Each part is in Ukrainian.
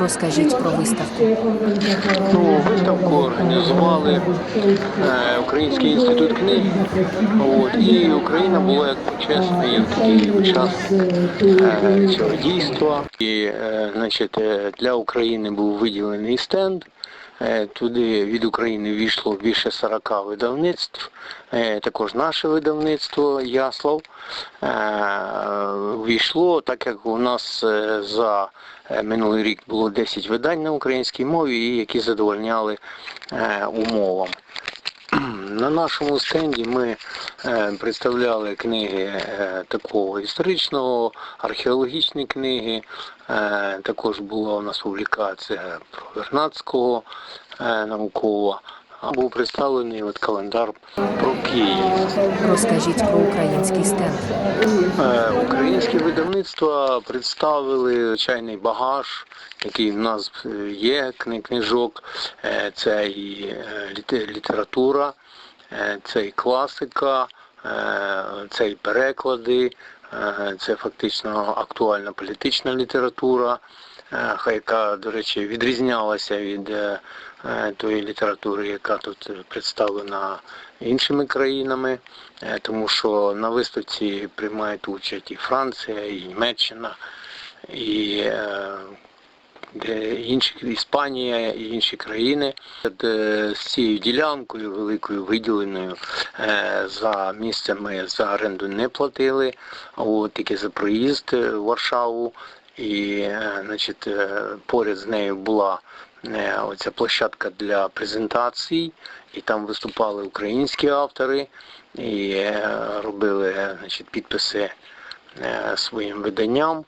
Розкажіть про виставку. Ну, виставку організували е, Український інститут книги. От, і Україна була як почесний такий час е, цього дійства. І е, значить, е, для України був виділений стенд. Е, Туди від України війшло більше 40 видавництв. Е, Також наше видавництво Яслав е, війшло, так як у нас за минулий рік було 10 видань на українській мові, які задовольняли умовам. На нашому стенді ми е, представляли книги е, такого історичного, археологічні книги. Е, також була у нас публікація про Вернадського наукова. Був представлений от календар про Київ. Розкажіть про український стенд. Українські видавництва представили звичайний багаж, який в нас є, кни- книжок. Це і література, це і класика, е, це і переклади, е, це фактично актуальна політична література, е, яка, до речі, відрізнялася від е, е, тої літератури, яка тут представлена іншими країнами, е, тому що на виставці приймають участь і Франція, і Німеччина, і де інші Іспанія і інші країни От, е, з цією ділянкою великою виділеною е, за місце ми за оренду не платили, от тільки за проїзд е, в Варшаву. І е, значить, поряд з нею була оця площадка для презентацій, і там виступали українські автори і робили значить, підписи своїм виданням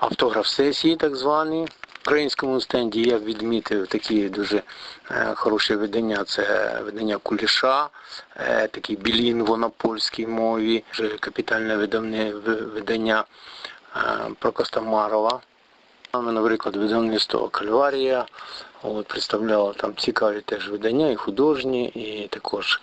автограф сесії, так звані. В українському стенді я відмітив такі дуже е, хороші видання. Це видання Куліша, е, такий білінгво на польській мові, Вже капітальне видавне видання е, про Костомарова. Наприклад, видавництво Кальварія от, представляло там цікаві теж видання, і художні, і також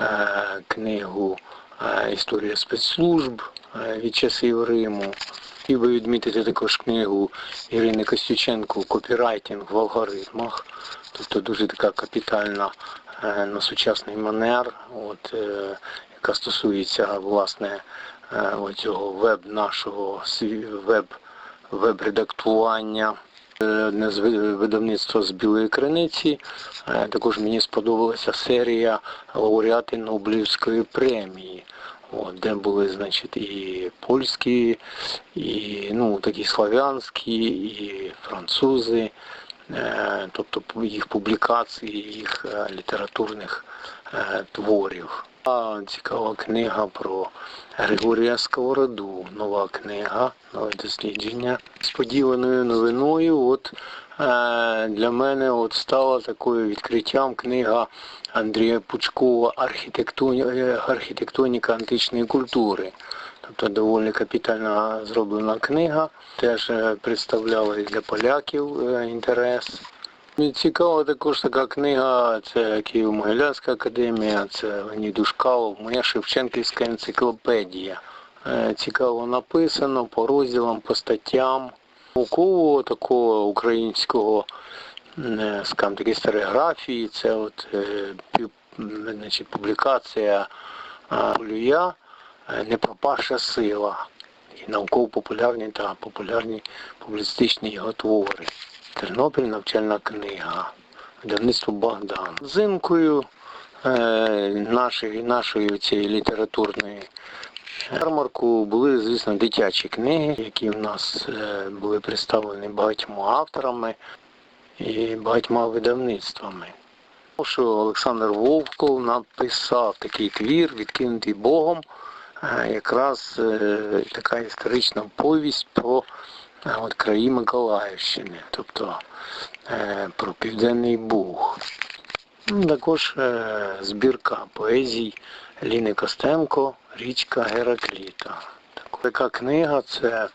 е, книгу е, Історія спецслужб е, від часів Риму. Хотів би відмітити також книгу Ірини Костюченко Копірайтинг в алгоритмах. Тобто дуже така капітальна е, на сучасний манер, от, е, яка стосується власне е, цього веб нашого сві- веб, веб-редактування. Е, Одне з видавництва з Білої Криниці. Е, Також мені сподобалася серія лауреати Нобелівської премії. Де були, значить, і польські, і ну, такі славянські, і французи, е, тобто їх публікації, їх е, літературних творів. А цікава книга про Григорія Сковороду, нова книга, нове дослідження. Сподіваною новиною, от е, для мене от стала такою відкриттям книга Андрія Пучкова Архітектоніка античної культури. Тобто доволі капітально зроблена книга. Теж е, представляла і для поляків е, інтерес. Мені цікава також така книга, це Києво-Могилянська академія, це Леонід Ушкалов, моя Шевченківська енциклопедія. Е, Цікаво написано по розділам, по статтям. Наукового такого українського е, скажімо, такі історіографії, це от е, значить, публікація е, Люя е, сила. І науково-популярні та популярні публіцистичні його твори. Тернопіль навчальна книга. Видавництво Богдан. Зимкою е, нашої, нашої цієї літературної ярмарку були, звісно, дитячі книги, які в нас е, були представлені багатьма авторами і багатьма видавництвами. Що Олександр Вовков написав такий твір, відкинутий Богом, е, якраз е, така історична повість про от, краї Миколаївщини, тобто е, про Південний Буг. Ну, Також е, збірка поезій Ліни Костенко Річка Геракліта. Так, Така книга це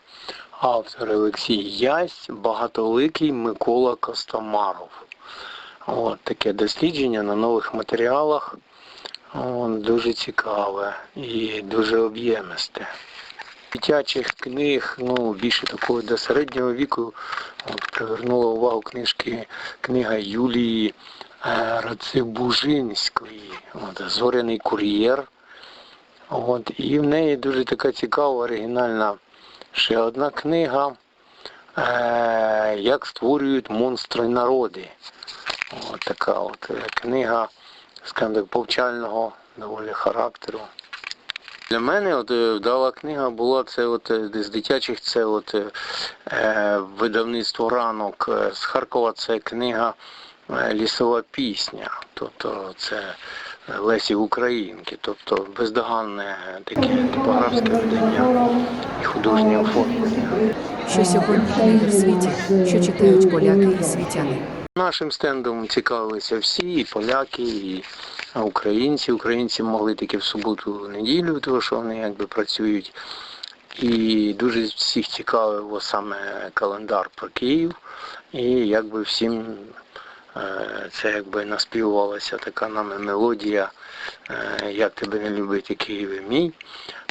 автор Олексій Ясь, багатоликий Микола Костомаров. От таке дослідження на нових матеріалах. От, дуже цікаве і дуже об'ємисте. Дитячих книг, ну, більше такого до середнього віку привернула увагу книжки, книга Юлії е, Рацибужинської, от, Зоряний кур'єр. От, і в неї дуже така цікава, оригінальна ще одна книга, е, Як створюють монстри народи. От така от е, книга, скажімо так, повчального доволі характеру. Для мене от, е, вдала книга була це от е, з дитячих, це от е, е, видавництво ранок з Харкова. Це книга Лісова пісня. Тобто це Лесі Українки, тобто бездоганне таке типографське видання і художнє оформлення. Що сьогодні книги в світі, що читають поляки і світяни. Нашим стендом цікавилися всі, і поляки, і українці. Українці могли тільки в суботу неділю, тому що вони якби працюють. І дуже всіх цікавив саме календар про Київ. І якби всім е, це якби наспівувалася така нами мелодія е, Як тебе не любити Києве мій.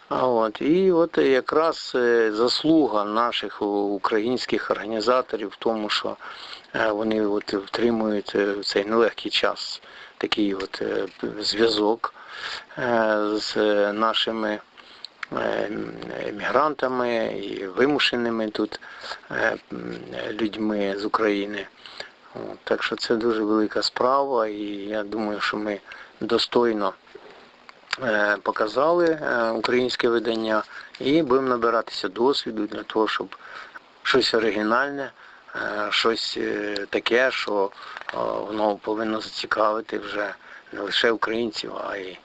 А от, і от якраз е, заслуга наших українських організаторів в тому, що вони от втримують в цей нелегкий час такий от е, зв'язок е, з нашими е, емігрантами і вимушеними тут людьми з України. Так що це дуже велика справа, і я думаю, що ми достойно показали українське видання і будемо набиратися досвіду для того, щоб щось оригінальне, щось е, таке, що е, воно повинно зацікавити вже не лише українців, а й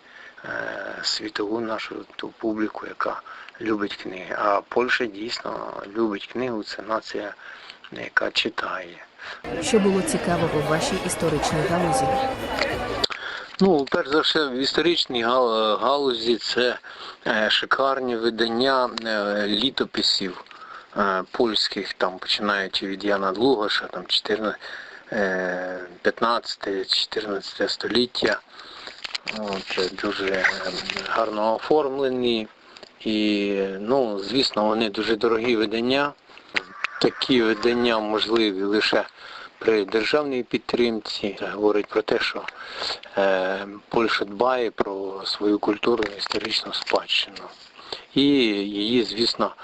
е, світову нашу ту публіку, яка любить книги. А Польща дійсно любить книгу, це нація, яка читає. Що було цікавого в вашій історичній галузі? Ну, перш за все, в історичній галузі це е, шикарні видання е, літописів е, польських, там починаючи від Яна Длугаша, там 14, е, 15-14 століття. От, е, дуже е, гарно оформлені. І, ну, звісно, вони дуже дорогі видання. Такі видання можливі лише при державній підтримці. Говорить про те, що е, Польща дбає про свою культурну історичну спадщину. І її, звісно,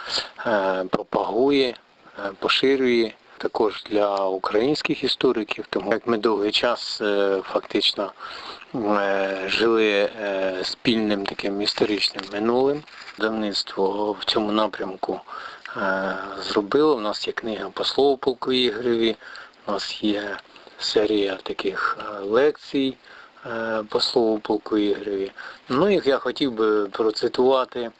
е, пропагує, е, поширює також для українських істориків, тому як ми довгий час е, фактично жили спільним таким історичним минулим. Давництво в цьому напрямку зробило. У нас є книга по слову полку Ігореві, у нас є серія таких лекцій по слову полку Ігореві. Ну і я хотів би процитувати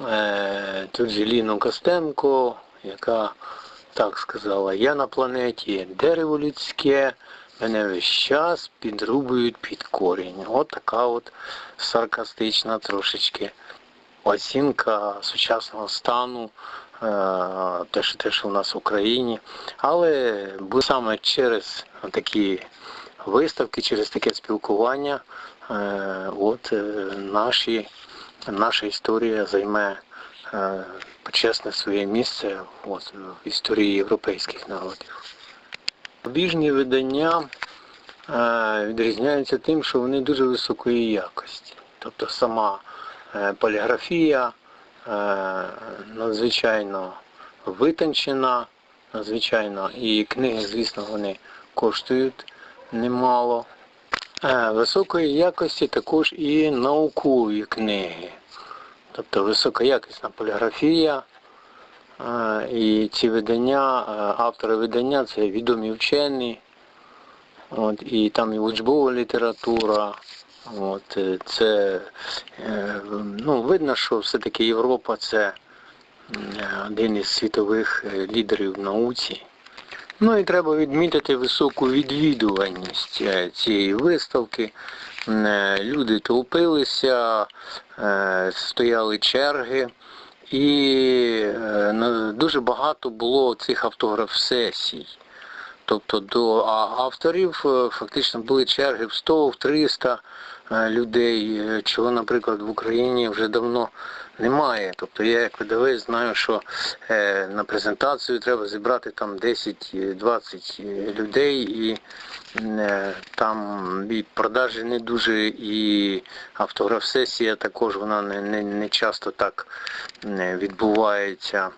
е, тут же Ліну Костенко, яка так сказала, я на планеті дерево людське, мене весь час підрубують під корінь. От така от саркастична трошечки оцінка сучасного стану, е, те, що те, що в нас в Україні. Але саме через такі виставки, через таке спілкування, е, от наші, наша історія займе е, почесне своє місце от, в історії європейських народів. Побіжні видання е, відрізняються тим, що вони дуже високої якості. Тобто сама е, поліграфія надзвичайно витончена, надзвичайно, і книги, звісно, вони коштують немало. Високої якості також і наукові книги. Тобто високоякісна поліграфія. І ці видання, автори видання це відомі вчені. От, і там і учбова література. От, е, це, е, ну, видно, що все-таки Європа це один із світових е, лідерів в науці. Ну і треба відмітити високу відвідуваність е, цієї виставки. Е, Люди толпилися, е, стояли черги, і дуже багато було цих автограф-сесій. Тобто до авторів фактично були черги в 100, в 300 е, людей, чого, наприклад, в Україні вже давно немає. Тобто я як видавець знаю, що е, на презентацію треба зібрати там 10-20 людей і е, там і продажі не дуже, і автограф-сесія також вона не, не, не часто так е, відбувається.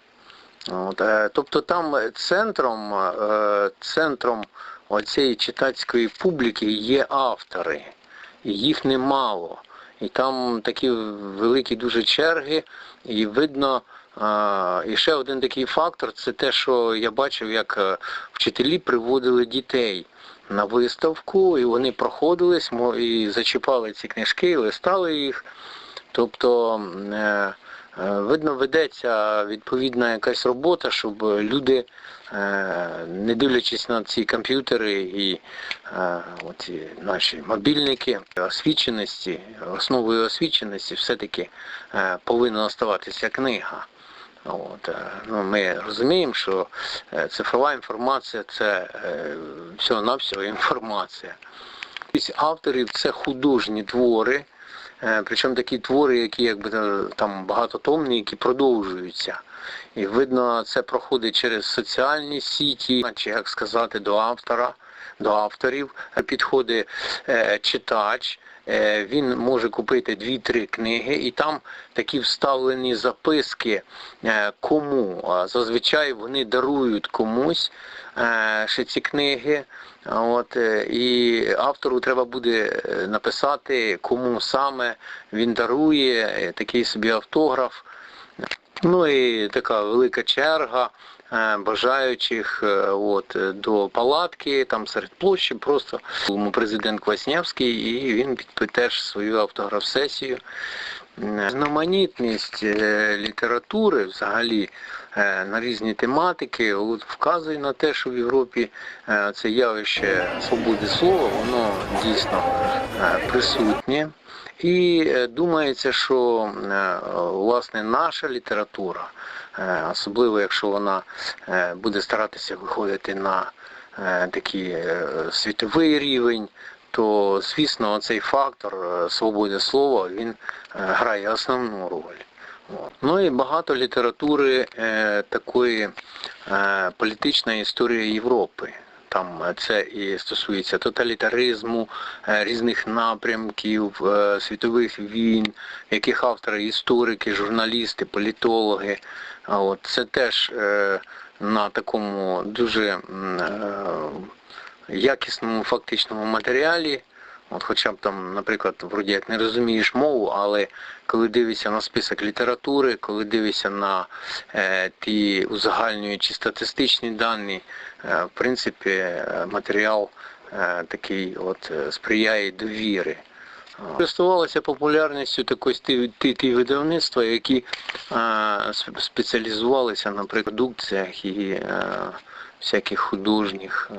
От, е, тобто там центром, е, центром оцієї читацької публіки є автори, їх немало. І там такі великі дуже черги, і видно. І ще один такий фактор це те, що я бачив, як е, вчителі приводили дітей на виставку, і вони проходились і зачіпали ці книжки, листали їх. Тобто, е, видно, ведеться відповідна якась робота, щоб люди, е, не дивлячись на ці комп'ютери і е, оці наші мобільники, освіченості, основою освіченості все-таки е, повинна оставатися книга. От, е, ну, ми розуміємо, що е, цифрова інформація це е, всього-навсього інформація. Авторів це художні твори, е, причому такі твори, які якби е, там багатотомні, які продовжуються. І видно, це проходить через соціальні сіті, чи як сказати, до автора, до авторів. Підходить е, читач, е, він може купити дві-три книги, і там такі вставлені записки е, кому. Зазвичай вони дарують комусь ще ці книги. От, і автору треба буде написати, кому саме він дарує, такий собі автограф. Ну і така велика черга бажаючих е, от, е, до палатки, там серед площі просто президент Кваснявський, і він теж свою автограф-сесію. Різноманітність е, літератури взагалі е, на різні тематики вказує на те, що в Європі е, це явище свободи слова, воно дійсно е, присутнє. І е, думається, що е, власне наша література, е, особливо якщо вона е, буде старатися виходити на е, такий е, світовий рівень, то звісно цей фактор е, свободи слова він е, грає основну роль. Ну і багато літератури е, такої е, політичної історії Європи. Там е, це і стосується тоталітаризму, е, різних напрямків, е, світових війн, яких автори історики, журналісти, політологи. От це теж на такому дуже якісному фактичному матеріалі. От хоча б там, наприклад, вроді як не розумієш мову, але коли дивишся на список літератури, коли дивишся на е, ті узагальнюючі статистичні дані, е, в принципі, е, матеріал е, такий от е, сприяє довіри. Користувалися популярністю ті, ті видавництва, які е, спеціалізувалися на продукціях і е, всяких художніх. е,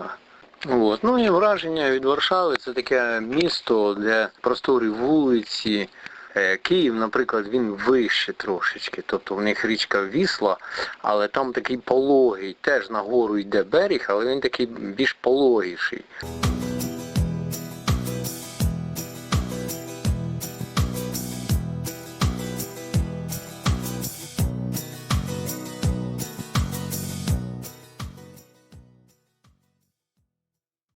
От. Ну і враження від Варшави це таке місто, де просторі вулиці. Е, Київ, наприклад, він вище трошечки. Тобто в них річка Вісла, але там такий пологий, теж на гору йде берег, але він такий більш пологіший.